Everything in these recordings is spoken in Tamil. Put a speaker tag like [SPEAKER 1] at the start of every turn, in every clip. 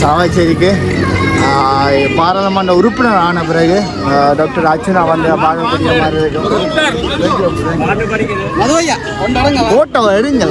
[SPEAKER 1] சாவச்சேரிக்கு பாராளுமன்ற உறுப்பினர் ஆன பிறகு டாக்டர் அர்ச்சனா வந்து பார்க்கக்கூடிய மாதிரி இருக்கும். போட்டோ எடுங்கள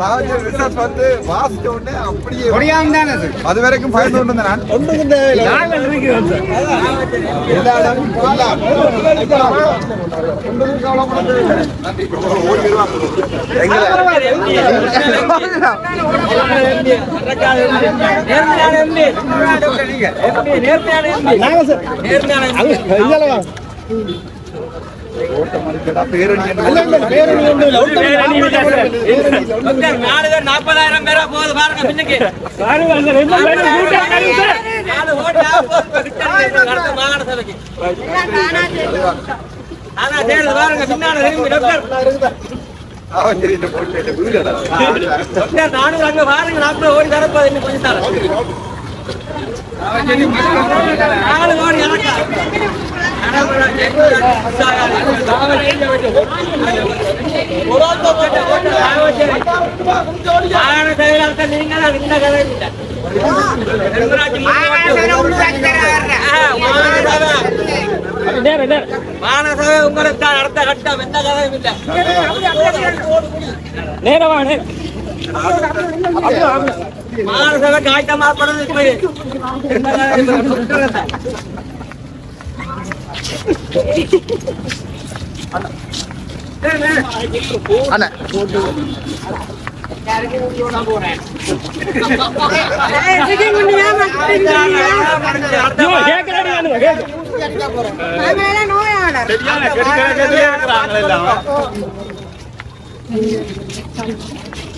[SPEAKER 2] சாவச்சேரி ரிசர்ச் வந்து வாசிச்ச உடனே அப்படியே அது? வரைக்கும் பயந்து கொண்டு வந்தேன் நான். ஒன்றும் எல்லா இடமும் போகலாம். ஒன்றுக்கும் கவலைப்பட
[SPEAKER 3] நாற்பதாயிரம் பேரா போகுது பாருங்க பின்னுக்கு மாகாண சபைக்கு ஆனா தேர்தல் பாருங்க பின்னால திரும்பி டாக்டர்
[SPEAKER 2] சாவச்சேரி இந்த போட்டு
[SPEAKER 3] நானும் அங்க பாருங்க நாற்பது ஓடி தரப்போது கொஞ்சம் தரேன் நாலு ஓடி எனக்கா நீங்க இந்த கதை மானசபை உங்களுக்கு தான் அடுத்த கட்டம் எந்த கதையும் இல்லை நேரமான மானசபை காய்ச்ச மாற்படுது
[SPEAKER 1] அண்ணா.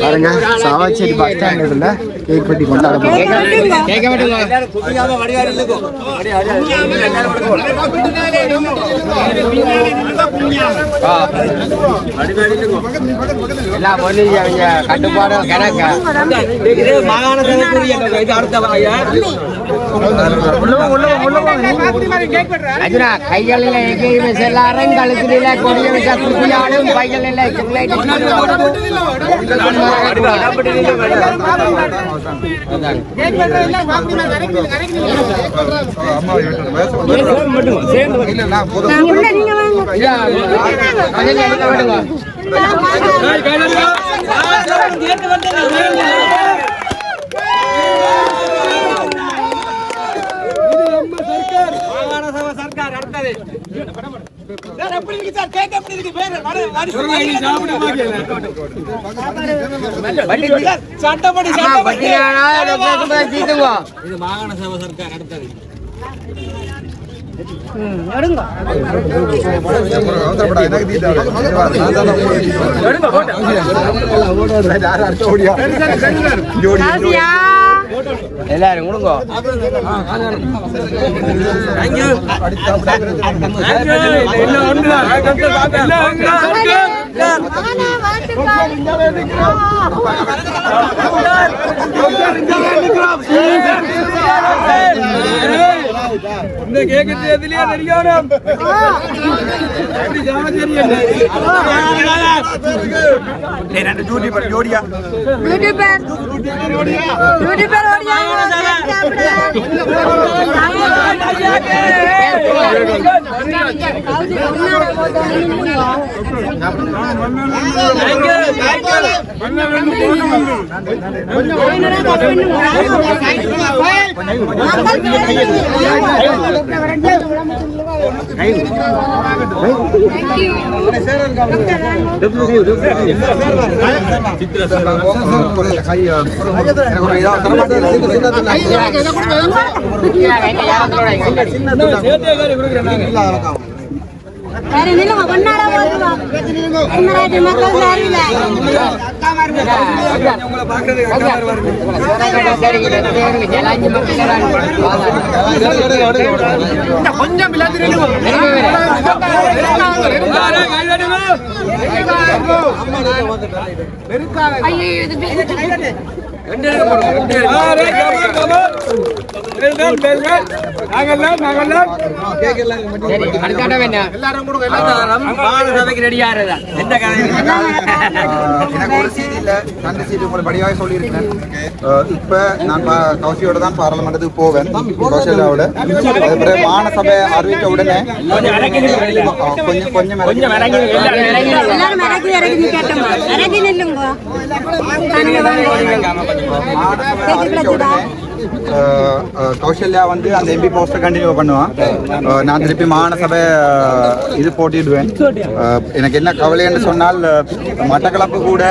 [SPEAKER 1] பாருங்க சாவச்சேரி பஸ் கேக் வெட்டி கொண்டாட
[SPEAKER 4] கட்டுப்பாடு
[SPEAKER 3] மாகாண சபைக்குரிய இது அடுத்த வாயா
[SPEAKER 4] அர்ஜுனா கைகளில் எங்கேயுமே செல்லாரும் கழுத்தில கொடியை
[SPEAKER 3] சட்டப்படி சட்டப்படி. இது மாகாண சபை சர்க்கார் அடுத்தது.
[SPEAKER 4] எல்லாரும் கொடுங்க
[SPEAKER 5] Makanan Jangan Jangan
[SPEAKER 2] கை எனக்கு ஒரு இதா தர மாட்டேன்
[SPEAKER 5] வேற நில்லுங்க ஒன்னார போடுவா எம்மராஜி மக்கள் சார்பில்
[SPEAKER 2] எனக்கு ஒரு இப்ப நான் கௌசியோட தான் பாராளுமன்றத்துக்கு போவேன் கௌசல்யாவோட அது பிறகு மாநசபை அறிவிக்க உடனே கொஞ்சம் கொஞ்சம்
[SPEAKER 3] கொஞ்சம் இறங்கி
[SPEAKER 5] எல்லாரும்
[SPEAKER 2] கௌசல்யா வந்து அந்த எம்பி போஸ்ட்டை கண்டினியூ பண்ணுவான். நான் திருப்பி மாநசபை இது போட்டிடுவேன் எனக்கு என்ன கவலைன்னு சொன்னால் மட்டக்களப்பு கூட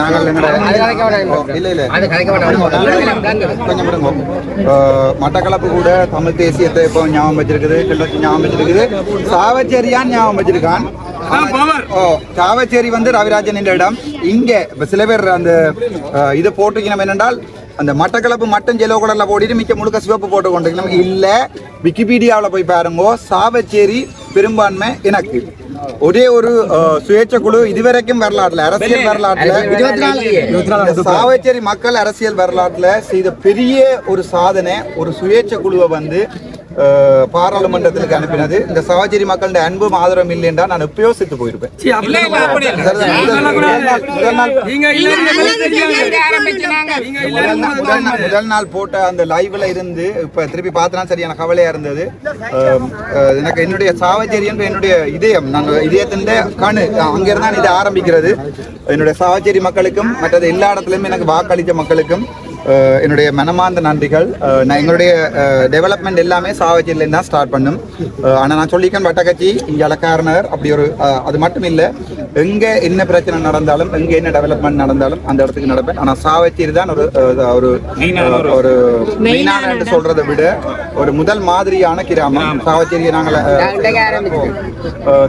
[SPEAKER 2] நாங்கள் இல்ல இல்ல. கொஞ்சம் விடுங்க மட்டக்களப்பு கூட தமிழ் தேசியத்தை இப்போ ஞாபகம் வச்சிருக்குது கிள்ளச்சி ஞாபகம் வச்சிருக்குது. சாவச்சேரியான் ஞாபகம் வச்சிருக்கான். ஓ சாவச்சேரி வந்து ரவிராஜன் என்ற இடம். இங்க இப்ப சில பேர் அந்த இதை போட்டிருக்கணும் என்னென்றால் அந்த மட்டக்களப்பு மட்டும் ஜெலோ கலர்ல போட்டுட்டு மிக்க முழுக்க சிவப்பு போட்டு கொண்டிருக்கணும் இல்ல. விக்கிபீடியாவில் போய் பாருங்க. சாவச்சேரி பெரும்பான்மை எனக்கு ஒரே ஒரு சுயேட்சை குழு இதுவரைக்கும் வரலாற்றுல அரசியல் வரலாற்றுல. சாவச்சேரி மக்கள் அரசியல் வரலாற்றுல செய்த பெரிய ஒரு சாதனை ஒரு சுயேட்சை குழுவை வந்து பாராளுமன்றத்திற்கு அனுப்பினது. இந்த சாவச்சேரி மக்களுடைய அன்பும் ஆதரவும் இல்லை என்றால் நான் எப்பயோ செத்து போயிருப்பேன். முதல் நாள் முதல் நாள் முதல் நாள் முதல் நாள் முதல் நாள் போட்ட அந்த லைவ்ல இருந்து இப்ப திருப்பி பார்த்தனா சரியான கவலையா இருந்தது. எனக்கு என்னுடைய சாவச்சேரி என்ற என்னுடைய இதயம். நான் இதயத்தின் கணு அங்க இருந்தா இது ஆரம்பிக்கிறது. என்னுடைய சாவச்சேரி மக்களுக்கும் மற்றது எல்லா இடத்துலயும் எனக்கு வாக்களித்த மக்களுக்கும் என்னுடைய மனமார்ந்த நன்றிகள். நான் எங்களுடைய டெவலப்மெண்ட் எல்லாமே சாவச்சேரியில தான் ஸ்டார்ட் பண்ணும். ஆனால் நான் சொல்லிக்கேன் வட்டக்கட்சி இங்கே அலக்காரனர் அப்படி ஒரு அது மட்டும் இல்லை. எங்க என்ன பிரச்சனை நடந்தாலும் எங்க என்ன டெவலப்மெண்ட் நடந்தாலும் அந்த இடத்துக்கு நடப்பேன். ஆனா சாவச்சேரி தான் ஒரு ஒரு ஒரு மெயினான என்று சொல்றதை விட ஒரு முதல் மாதிரியான கிராமம். சாவச்சேரியை நாங்கள்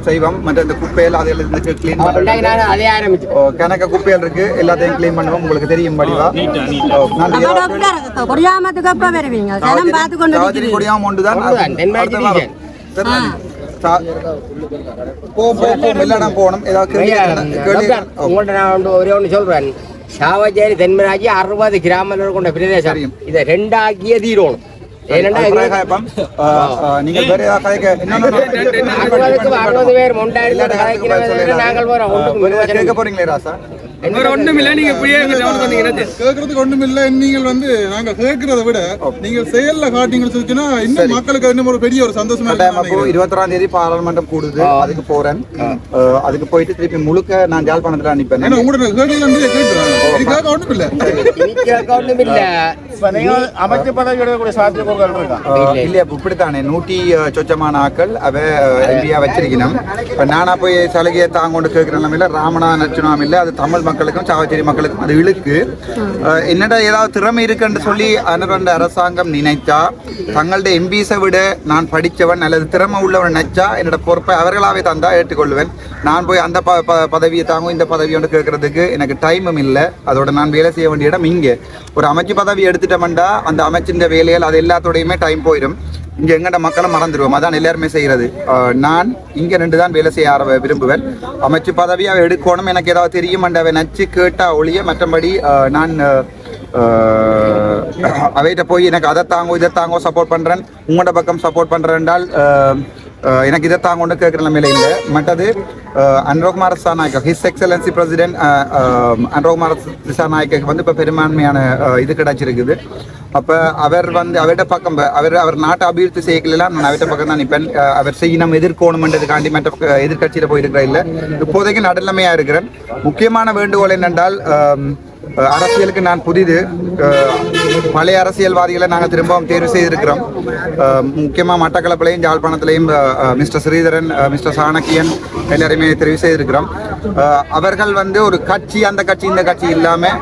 [SPEAKER 2] செய்வோம். மற்ற இந்த குப்பையில் அதில் இருந்து கிளீன்
[SPEAKER 4] ஆரம்பிச்சு
[SPEAKER 2] கணக்க குப்பைகள் இருக்கு. எல்லாத்தையும் க்ளீன் பண்ணுவோம். உங்களுக்கு தெரியும் படிவா
[SPEAKER 5] கொடியாமத்துக்கு அப்ப வருவீங்க? ஜனம் பார்த்து கொண்டு
[SPEAKER 2] சாவச்சேரி
[SPEAKER 5] இருக்கிறீங்க.
[SPEAKER 2] கொடியாம ஒன்றுதான்
[SPEAKER 4] ஒன்றுதான், தென்மேற்கு
[SPEAKER 2] அடுத்த வாரம்.
[SPEAKER 4] division.
[SPEAKER 2] சரிதான்? சா- போ போ போ எல்லாரும் போகணும்.
[SPEAKER 4] உங்கள்ட்ட நான் ஒன்று ஒரே ஒன்று சொல்றேன் சாவச்சேரி தென்மராஜி அறுபது கிராமங்கள் கொண்ட பிரதேசம். இதை ரெண்டாக்கிய தீரோணும்
[SPEAKER 2] நீங்கள்
[SPEAKER 4] அறுபது பேர் முண்டாயிரத்தி போறோம்
[SPEAKER 2] கேட்க போறீங்களே ராசா
[SPEAKER 3] இல்லை நீங்க இப்படியே வந்தீங்கன்னா
[SPEAKER 6] கேட்கறதுக்கு ஒண்ணும் இல்ல நீங்கள் வந்து நாங்க கேட்கறத விட நீங்கள் செயல்ல காட்டிங்கன்னு சொல்லிச்சுன்னா இன்னும் மக்களுக்கு இன்னும் ஒரு பெரிய ஒரு சந்தோஷமா இருக்கும்
[SPEAKER 2] இருபத்தொராம் தேதி பாராளுமன்றம் கூடுது. அதுக்கு போறேன். அஹ், அதுக்கு போயிட்டு திருப்பி முழுக்க நான் ஜாழ்ப்பாணத்துல அனுப்பேன்
[SPEAKER 6] ஏன்னா உங்களோட கேட்கல இருந்து கேட்டுறாங்க இது கேட்க ஒண்ணும் இல்ல
[SPEAKER 4] இனிக்க ஒன்றும் இல்ல
[SPEAKER 1] அமைச்சு பதவி எடுக்கக்கூடிய சாத்தியக்கூறுகள் இருக்கா?
[SPEAKER 2] இப்படித்தானே. நூற்றி சொச்சமான ஆக்கள் அவ வச்சிருக்கணும். இப்ப நானா போய் சலுகையை தாங்கொண்டு கேட்கிற நிலைமையில ராமனா நச்சுனாம் இல்ல அது தமிழ் மக்களுக்கும் சாவச்சேரி மக்களுக்கும் அது இழுக்கு. என்னடா ஏதாவது திறமை இருக்குன்னு சொல்லி அனுரண்ட அரசாங்கம் நினைத்தா தங்களுடைய எம்பிஸை விட நான் படித்தவன் அல்லது திறமை உள்ளவன் நினைச்சா என்னோட பொறுப்பை அவர்களாவே தந்தா ஏற்றுக்கொள்வேன் நான் போய் அந்த ப ப- பதவியை தாங்கும் இந்த பதவி ஒன்று கேட்கறதுக்கு எனக்கு டைமும் இல்லை. அதோட நான் வேலை செய்ய வேண்டிய இடம் இங்கே. ஒரு அமைச்சு பதவி எடுத்துட்டோம்டா அந்த அமைச்சின் வேலைகள் அது எல்லாத்தோடையுமே டைம் போயிடும். இங்கே எங்கட மக்களை மறந்துடுவோம். அதான் எல்லாருமே செய்கிறது நான் இங்கே ரெண்டு தான் வேலை செய்ய ஆர விரும்புவேன். அமைச்சு பதவியை எடுக்கணும். எனக்கு ஏதாவது தெரியும் அவை நச்சு கேட்டால் ஒழிய மற்றபடி நான் அவைகிட்ட போய் எனக்கு அதை தாங்கோ இதை தாங்கோ சப்போர்ட் பண்ணுறேன் உங்களோட பக்கம் சப்போர்ட் பண்ணுறேன்டால் எனக்கு இதை தாங்க ஒன்று கேட்குற நிலைமையில இல்லை. மற்றது Anurakumar Dissanayake his excellency president Anurakumar Dissanayake வந்து இப்போ பெரும்பான்மையான இது கிடைச்சிருக்குது. அப்போ அவர் வந்து அவர்கிட்ட பக்கம் அவர் அவர் நாட்டை அபிவிருத்தி செய்யலாம் நான் அவர்கிட்ட பக்கம் தான் நிற்பேன். அவர் செய்யணும் எதிர்கோணுமென்றதுக்காண்டி மற்ற எதிர்கட்சியில் போயிருக்கிற இல்லை. இப்போதைக்கு நடுநிலைமையாக இருக்கிறேன். முக்கியமான வேண்டுகோள் என்னென்றால் அரசியலுக்கு நான் புதிது. பழைய அரசியல்வாதிகளை நாங்கள் திரும்பவும் தேர்வு செய்திருக்கிறோம். முக்கியமாக மட்டக்களப்பிலையும் யாழ்ப்பாணத்திலையும் மிஸ்டர் ஸ்ரீதரன் மிஸ்டர் சாணக்கியன் எல்லாருமே தெரிவு செய்திருக்கிறோம். அவர்கள் வந்து ஒரு கட்சி அந்த கட்சி இந்த கட்சி இல்லாமல்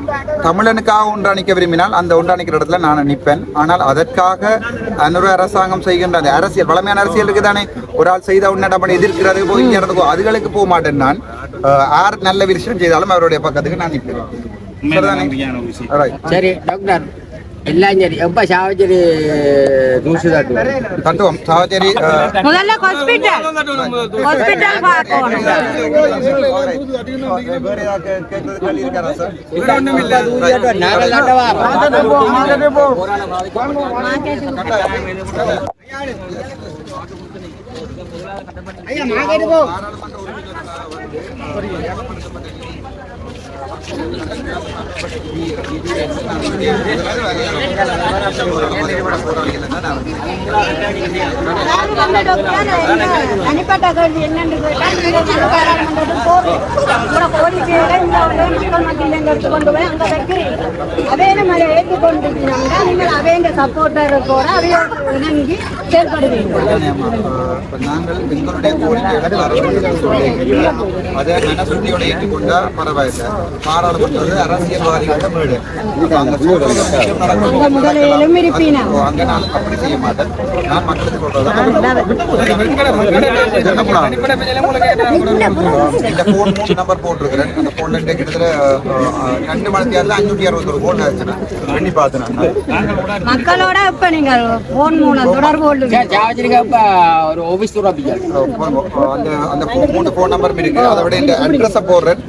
[SPEAKER 2] தமிழனுக்காக ஒன்றாணிக்க விரும்பினால் அந்த ஒன்றாணிக்கிற இடத்துல நான் நிற்பேன். ஆனால் அதற்காக அனுர அரசாங்கம் செய்கின்ற அந்த அரசியல் பழமையான அரசியல் இருக்குதானே? ஒரு ஆள் செய்த உடனே நம்ம எதிர்க்கிறது போய் அதுகளுக்கு போக மாட்டேன் நான். ஆர் யார் நல்ல விஷயம் செய்தாலும் அவருடைய பக்கத்துக்கு நான் நிற்பேன்.
[SPEAKER 4] சரி டாக்டர் எல்லாம் சரி.
[SPEAKER 5] ஹாஸ்பிட்டல் பார்க்கணும் தனிப்பட்ட கேள்வி என்னன்னு கேட்டா நீங்க ஒரு மக்கள் மத்தியில் எடுத்து கொண்டு போய் அங்க வைக்கிறீங்க. அதே நம்ம அதை ஏற்றுக்கொண்டிருக்கீங்கன்னா நீங்கள் அவைய சப்போர்ட்டரோட அவைய இணங்கி செயல்படுவீங்க
[SPEAKER 2] ஆமா. அஹ், இப்ப நாங்கள் எங்களுடைய கோரிக்கைகளை பாராளுமன்றத்தில் சொல்லியிருக்கிறோம். அதை மனசுத்தியோட ஏற்றுக்கொண்டா பரவாயில்லை பாராளுமன்றது அரசியல்வாதிகளோட வீடு அப்ப அங்க சொல்ற விஷயம் நடக்கும்.
[SPEAKER 5] அங்க முதலிலும் இருப்பீனா
[SPEAKER 2] ஓ, அங்க நான் அப்படி செய்ய மாட்டேன் நான் மக்களுக்கு சொல்றதான் இந்த போன் மூணு நம்பர் போட்டிருக்கிறேன் அந்த போன்ல இருந்து கிட்டத்தட்ட ரெண்டு மணி நேரத்தில் அஞ்சூற்றி அறுபத்தொரு போன் ஆச்சு பண்ணி பார்த்தேன் நான்.
[SPEAKER 5] மக்களோட இப்ப நீங்கள் போன் மூலம் தொடர்பு கொள்ளுங்க
[SPEAKER 4] சாவச்சேரிக்கு இப்ப ஒரு ஆபீஸ் துறப்பிச்சார்
[SPEAKER 2] அந்த மூணு ஃபோன் நம்பர் இருக்கு. அதை விட இந்த அட்ரஸை போடுறேன்.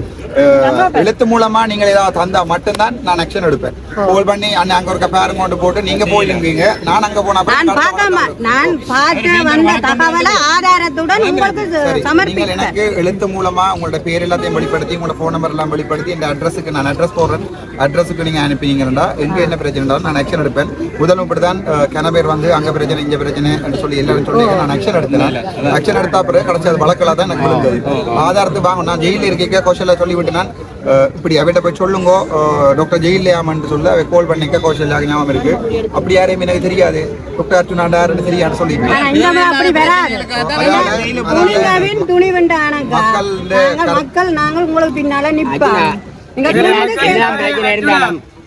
[SPEAKER 2] எழுத்து மூலமா நீங்க ஏதாவது தந்தா மட்டும்தான் நான் ஆக்ஷன் எடுப்பேன். கால் பண்ணி அண்ணன் அங்க ஒரு பேரம் கொண்டு போட்டு நீங்க போயிருக்கீங்க நான் அங்க போனா
[SPEAKER 5] நான் பார்க்காம நான் பார்க்க வந்த தகவலை ஆதாரத்துடன் உங்களுக்கு சமர்ப்பித்தேன்
[SPEAKER 2] எனக்கு எழுத்து மூலமா உங்களோட பேர் எல்லாத்தையும் வெளிப்படுத்தி உங்களோட ஃபோன் நம்பர் எல்லாம் வெளிப்படுத்தி இந்த அட்ரஸுக்கு நான் அட்ரஸ் போடுறேன். அட்ரஸுக்கு நீங்க அனுப்பினீங்கன்னா எங்க என்ன பிரச்சனை இருந்தாலும் நான் ஆக்ஷன் எடுப்பேன். முதல் இப்படி தான் கன பேர் வந்து அங்க பிரச்சனை இங்க பிரச்சனை சொல்லி எல்லாரும் சொல்லி நான் ஆக்ஷன் எடுத்தேன். ஆக்ஷன் எடுத்தா பிறகு கடைசி அது வழக்கில் தான் எனக்கு ஆதாரத்து வாங்க நான் ஜெயிலில் இருக்க கோஷல்ல சொல்லிவிட்டு நான் இப்படி அவட்ட போய் சொல்லுங்க டாக்டர் ஜெயிலியாமன்னு சொல்ல அவ கால் பண்ணிக்க கோஷல்ல ஞாபகம் இருக்கு. அப்படி யாரையும் எனக்கு தெரியாது. டாக்டர்
[SPEAKER 5] துணிவின் துணிவிண்டானங்க
[SPEAKER 2] மக்களுடைய
[SPEAKER 5] நாங்கள் மக்கள் நாங்கள் உங்களுக்கு பின்னால நிப்போம்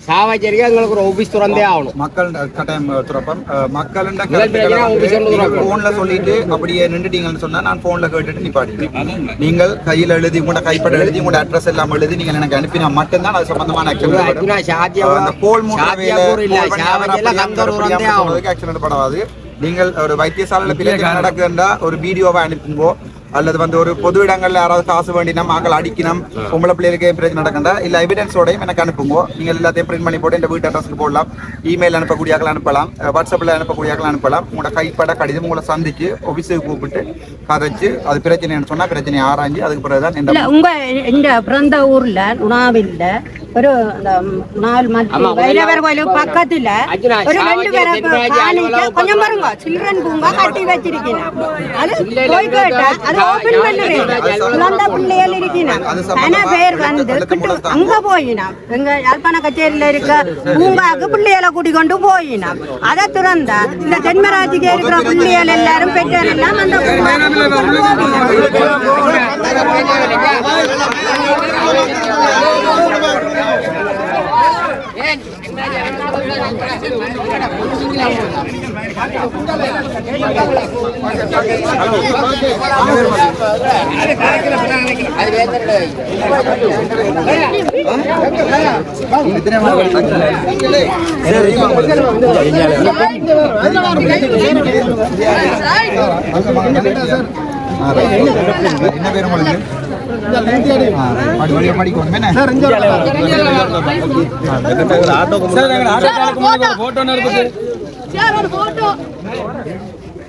[SPEAKER 4] சாவச்சேரிக்கு எங்களுக்கு ஒரு ஆபீஸ் திறந்தே ஆகணும்
[SPEAKER 2] மக்கள் கட்டாயம் துறப்பம் மக்கள்
[SPEAKER 4] முதல் பிரச்சனை office ஒன்று துறப்போம்.
[SPEAKER 2] போன்ல சொல்லிட்டு அப்படியே நின்றுட்டீங்கன்னு சொன்னா நான் போன்ல கேட்டுட்டு நிப்பாட்டிடுவேன் நீங்கள் கையில எழுதி உங்களோட கைப்பட எழுதி உங்களோட அட்ரஸ் எல்லாம் எழுதி நீங்கள் எனக்கு அனுப்பினா மட்டும்தான் அது சம்பந்தமான ஆக்ஷன்
[SPEAKER 4] அர்ஜுனா, சாத்தியம்
[SPEAKER 2] அந்த போல்
[SPEAKER 4] சாத்தியக்கூறு இல்ல. சாவச்சேரியில கந்தர் உரந்தே ஆகணும்.
[SPEAKER 2] ஆக்ஷன் எடுப்படாது நீங்கள் ஒரு வைத்தியசாலையில பிள்ளைகள் நடக்குதுன்னா ஒரு வீடியோவை அனுப்புங்கோ அல்லது வந்து ஒரு பொது இடங்கள்ல யாராவது காசு வேண்டினா மக்கள் அடிக்கணும் பொம்பளை பிள்ளைகளுக்கு பிரச்சனை நடக்கண்டா இல்ல எவிடன்ஸோடையும் எனக்கு அனுப்புங்க. நீங்கள் எல்லாத்தையும் பிரிண்ட் பண்ணி போட்டு இந்த வீட்டு அட்ரஸ்க்கு போடலாம். இமெயில் அனுப்பக்கூடியாக்கள் அனுப்பலாம். அஹ் வாட்ஸ்அப்ல அனுப்பக்கூடியாக்கள் அனுப்பலாம். உங்களோட கைப்பட கடிதம் உங்களை சந்திச்சு ஆஃபீஸுக்கு கூப்பிட்டு கதைச்சு அது பிரச்சனைன்னு சொன்னா பிரச்சனையை ஆராய்ஞ்சு அதுக்கு பிறகுதான்
[SPEAKER 5] உங்க இந்த பிறந்த ஊர்ல உணாவில்ல பூங்கா கட்டி வச்சிருக்கீங்க அது
[SPEAKER 4] இல்ல, இல்ல,
[SPEAKER 5] போய்
[SPEAKER 4] இல்ல,
[SPEAKER 5] கேட்டா அது
[SPEAKER 4] சா-
[SPEAKER 5] ஓபன் பண்ணுறேன்
[SPEAKER 4] அது
[SPEAKER 5] குழந்தை பிள்ளைகள் இருக்கீங்க
[SPEAKER 2] அது சம்பந்தமா
[SPEAKER 5] ஆனா பேர் வந்து
[SPEAKER 2] எழுத்து- எழுத்து
[SPEAKER 5] கிட்ட
[SPEAKER 2] மூலம் தான்.
[SPEAKER 5] அங்க போயினாம் எங்க யாழ்ப்பாண கச்சேரியில இருக்க பூங்காக்கு பிள்ளைகளை கூட்டி கொண்டு போயினாம் அதை திறந்தா இந்த தென்மராட்சிக்கு இருக்கிற பிள்ளைகள் எல்லாரும் பெற்றோர் எல்லாம் அந்த
[SPEAKER 2] என்ன பேர் உங்களுக்கு?
[SPEAKER 1] Auto photo